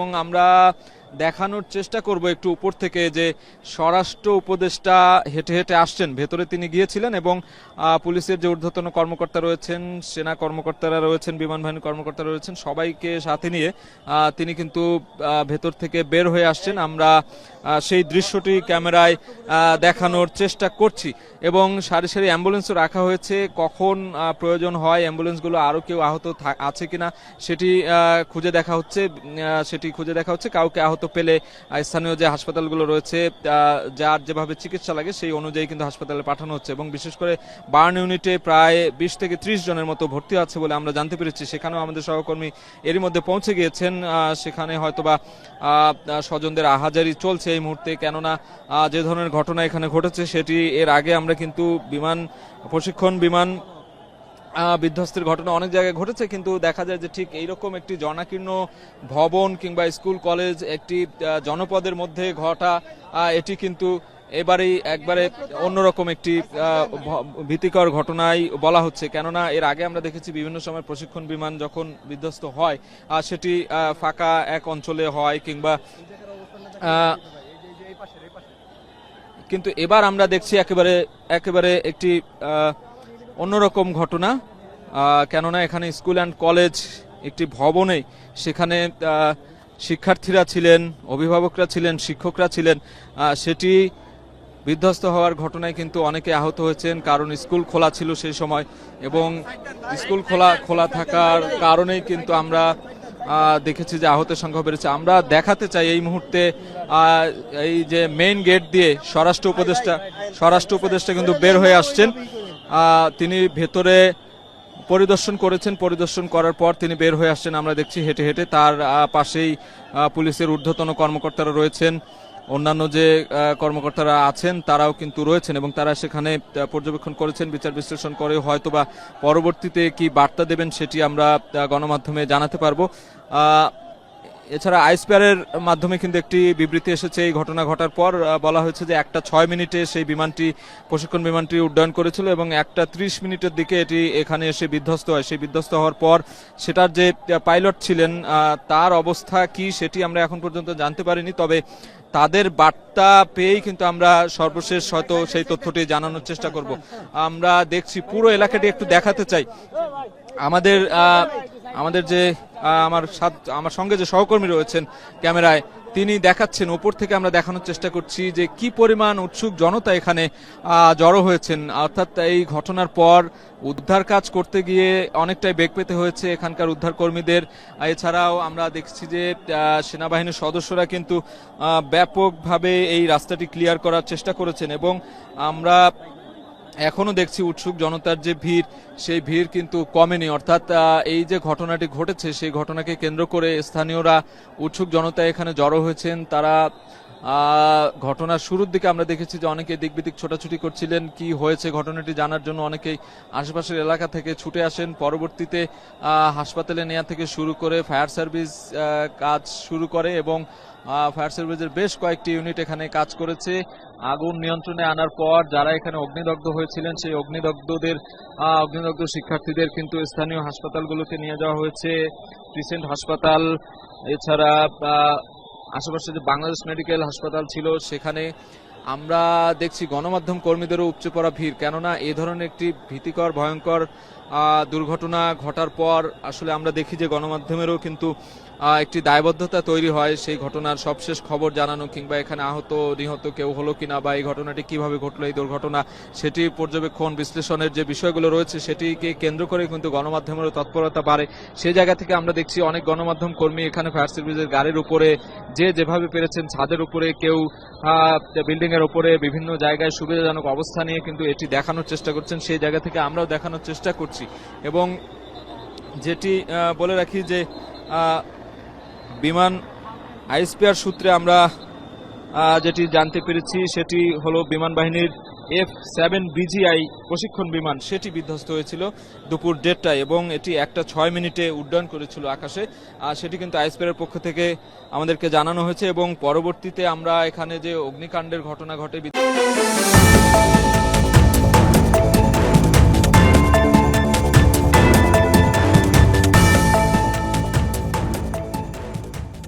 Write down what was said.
এবং আমরা দেখানোর চেষ্টা করব একটু উপর থেকে যে স্বরাষ্ট্র উপদেষ্টা হেঁটে হেঁটে আসছেন। ভেতরে তিনি গিয়েছিলেন এবং পুলিশের যে ঊর্ধ্বতন কর্মকর্তা রয়েছেন, সেনা কর্মকর্তারা রয়েছেন, বিমান বাহিনীর কর্মকর্তারা রয়েছেন, সবাইকে সাথে নিয়ে তিনি কিন্তু ভেতর থেকে বের হয়ে আসছেন। আমরা সেই দৃশ্যটি ক্যামেরায় দেখানোর চেষ্টা করছি এবং সারি সারি অ্যাম্বুলেন্সও রাখা হয়েছে। কখন প্রয়োজন হয়, অ্যাম্বুলেন্সগুলো আরও কেউ আহত আছে কিনা, সেটি খুঁজে দেখা হচ্ছে সেটি খুঁজে দেখা হচ্ছে, কাউকে আহত পেলে স্থানীয় যে হাসপাতালগুলো রয়েছে যার যেভাবে চিকিৎসা লাগে সেই অনুযায়ী কিন্তু হাসপাতালে পাঠানো হচ্ছে এবং বিশেষ করে বার্ন ইউনিটে প্রায় বিশ থেকে ত্রিশ জনের মতো ভর্তি আছে বলে আমরা জানতে পেরেছি। সেখানেও আমাদের সহকর্মী এরই মধ্যে পৌঁছে গিয়েছেন সেখানে হয়তোবা স্বজনদের আহাজারি চলছে এই মুহূর্তে। কেননা যে ধরনের ঘটনা এখানে ঘটেছে সেটি এর আগে আমরা কিন্তু বিমান, প্রশিক্ষণ বিমান বিধ্বস্তের ঘটনা অনেক জায়গায় ঘটেছে কিন্তু দেখা যায় যে ঠিক এইরকম একটি জনাকীর্ণ ভবন কিংবা স্কুল কলেজ একটি জনপদের মধ্যে ঘটা এটি কিন্তু এবারেই একবারে অন্যরকম একটি ভীতিকর ঘটনাই বলা হচ্ছে। কেননা এর আগে আমরা দেখেছি বিভিন্ন সময় প্রশিক্ষণ বিমান যখন বিধ্বস্ত হয় সেটি ফাঁকা এক অঞ্চলে হয় কিংবা কিন্তু এবার আমরা দেখছি একেবারে একেবারে একটি আহ, অন্যরকম ঘটনা। কেননা এখানে স্কুল অ্যান্ড কলেজ একটি ভবনে সেখানে শিক্ষার্থীরা ছিলেন, অভিভাবকরা ছিলেন, শিক্ষকরা ছিলেন সেটি বিধ্বস্ত হওয়ার ঘটনায় কিন্তু অনেকে আহত হয়েছেন, কারণ স্কুল খোলা ছিল সেই সময় এবং স্কুল খোলা খোলা থাকার কারণেই কিন্তু আমরা দেখেছি যে আহতের সংখ্যা বেড়েছে। আমরা দেখাতে চাই এই মুহূর্তে এই যে মেইন গেট দিয়ে স্বরাষ্ট্র উপদেষ্টা স্বরাষ্ট্র উপদেষ্টা কিন্তু বের হয়ে আসছেন। তিনি ভেতরে পরিদর্শন করেছেন, পরিদর্শন করার পর তিনি বের হয়ে আসছেন। আমরা দেখছি হেঁটে হেঁটে তার পাশেই পুলিশের ঊর্ধ্বতন কর্মকর্তারা রয়েছেন। অন্যান্য যে কর্মকর্তারা আছেন, তারাও কিন্তু রয়েছেন এবং তারা সেখানে পর্যবেক্ষণ করেছেন, বিচার বিশ্লেষণ করে হয়তোবা পরবর্তীতে কি বার্তা দেবেন সেটি আমরা গণমাধ্যমে জানাতে পারব। এছাড়া আইসপেয়ারের মাধ্যমে কিন্তু একটি বিবৃতি এসেছে। এই ঘটনা ঘটার পর বলা হয়েছে যে একটা ছয় মিনিটে সেই বিমানটি, প্রশিক্ষণ বিমানটি উড্ডয়ন করেছিল এবং একটা ত্রিশ মিনিটের দিকে এটি এখানে এসে বিধ্বস্ত হয়। সেই বিধ্বস্ত হওয়ার পর সেটার যে পাইলট ছিলেন তার অবস্থা কি সেটি আমরা এখন পর্যন্ত জানতে পারিনি। তবে তাদের বার্তা পেয়েই কিন্তু আমরা সর্বশেষ হয়তো সেই তথ্যটি জানানোর চেষ্টা করব। আমরা দেখছি পুরো এলাকাটি একটু দেখাতে চাই। আমাদের আমাদের যে আমার আমার সঙ্গে যে সহকর্মী রয়েছেন ক্যামেরায়, তিনি দেখাচ্ছেন, ওপর থেকে আমরা দেখানোর চেষ্টা করছি যে কি পরিমাণ উৎসুক জনতা এখানে জড়ো হয়েছেন। অর্থাৎ এই ঘটনার পর উদ্ধার কাজ করতে গিয়ে অনেকটাই বেগ পেতে হয়েছে এখানকার উদ্ধার কর্মীদের এছাড়াও আমরা দেখছি যে সেনাবাহিনীর সদস্যরা কিন্তু ব্যাপকভাবে এই রাস্তাটি ক্লিয়ার করার চেষ্টা করেছেন এবং আমরা এখনও দেখছি উৎসুক জনতার যে ভিড়, সেই ভিড় কিন্তু কমেনি। অর্থাৎ এই যে ঘটনাটি ঘটেছে, সেই ঘটনাকে কেন্দ্র করে স্থানীয়রা উৎসুক জনতা এখানে জড়ো হয়েছেন। তারা ঘটনার শুরুর দিকে আমরা দেখেছি যে অনেকে দিক বিদিক ছোটাছুটি করছিলেন, কি হয়েছে ঘটনাটি জানার জন্য অনেকেই আশেপাশের এলাকা থেকে ছুটে আসেন। পরবর্তীতে হাসপাতালে নেওয়া থেকে শুরু করে ফায়ার সার্ভিস কাজ শুরু করে এবং ফায়ার সার্ভিসের বেশ কয়েকটি ইউনিট এখানে কাজ করেছে। আগুন নিয়ন্ত্রণে আনার পর যারা এখানে অগ্নিদগ্ধ হয়েছিলেন, সেই অগ্নিদগ্ধদের অগ্নিদগ্ধ শিক্ষার্থীদের কিন্তু স্থানীয় হাসপাতালগুলোকে নিয়ে যাওয়া হয়েছে। রিসেন্ট হাসপাতাল, এছাড়া আশেপাশে যে বাংলাদেশ মেডিকেল হাসপাতাল ছিল, সেখানে আমরা দেখছি গণমাধ্যম কর্মীদেরও উপচে পড়া ভিড়। কেননা এ ধরনের একটি ভীতিকর, ভয়ঙ্কর দুর্ঘটনা ঘটার পর আসলে আমরা দেখি যে গণমাধ্যমেরও কিন্তু একটি দায়বদ্ধতা তৈরি হয় সেই ঘটনার সবশেষ খবর জানানো কিংবা এখানে আহত, নিহত কেউ হলো কিনা বা এই ঘটনাটি কীভাবে ঘটলো, এই দুর্ঘটনা সেটি পর্যবেক্ষণ, বিশ্লেষণের যে বিষয়গুলো রয়েছে সেটিকে কেন্দ্র করে কিন্তু গণমাধ্যমেরও তৎপরতা বাড়ে। সেই জায়গা থেকে আমরা দেখছি অনেক গণমাধ্যম কর্মী এখানে ফায়ার সার্ভিসের গাড়ির উপরে যে যেভাবে পেরেছেন ছাদের উপরে কেউ বিল্ডিং এর উপরে বিভিন্ন জায়গায় সুবিধাজনক অবস্থা নিয়ে কিন্তু এটি দেখানোর চেষ্টা করছেন। সেই জায়গা থেকে আমরাও দেখানোর চেষ্টা করছি। এবং যেটি বলে রাখি যে বিমান আইসপিআর সূত্রে আমরা যেটি জানতে পেরেছি সেটি হলো বিমান বাহিনীর এফ সেভেন বিজিআই প্রশিক্ষণ বিমান। সেটি বিধ্বস্ত হয়েছিল দুপুর দেড়টায় এবং এটি একটা ছয় মিনিটে উড্ডয়ন করেছিল আকাশে। আর সেটি কিন্তু আইসপিআর পক্ষ থেকে আমাদেরকে জানানো হয়েছে এবং পরবর্তীতে আমরা এখানে যে অগ্নিকাণ্ডের ঘটনা ঘটে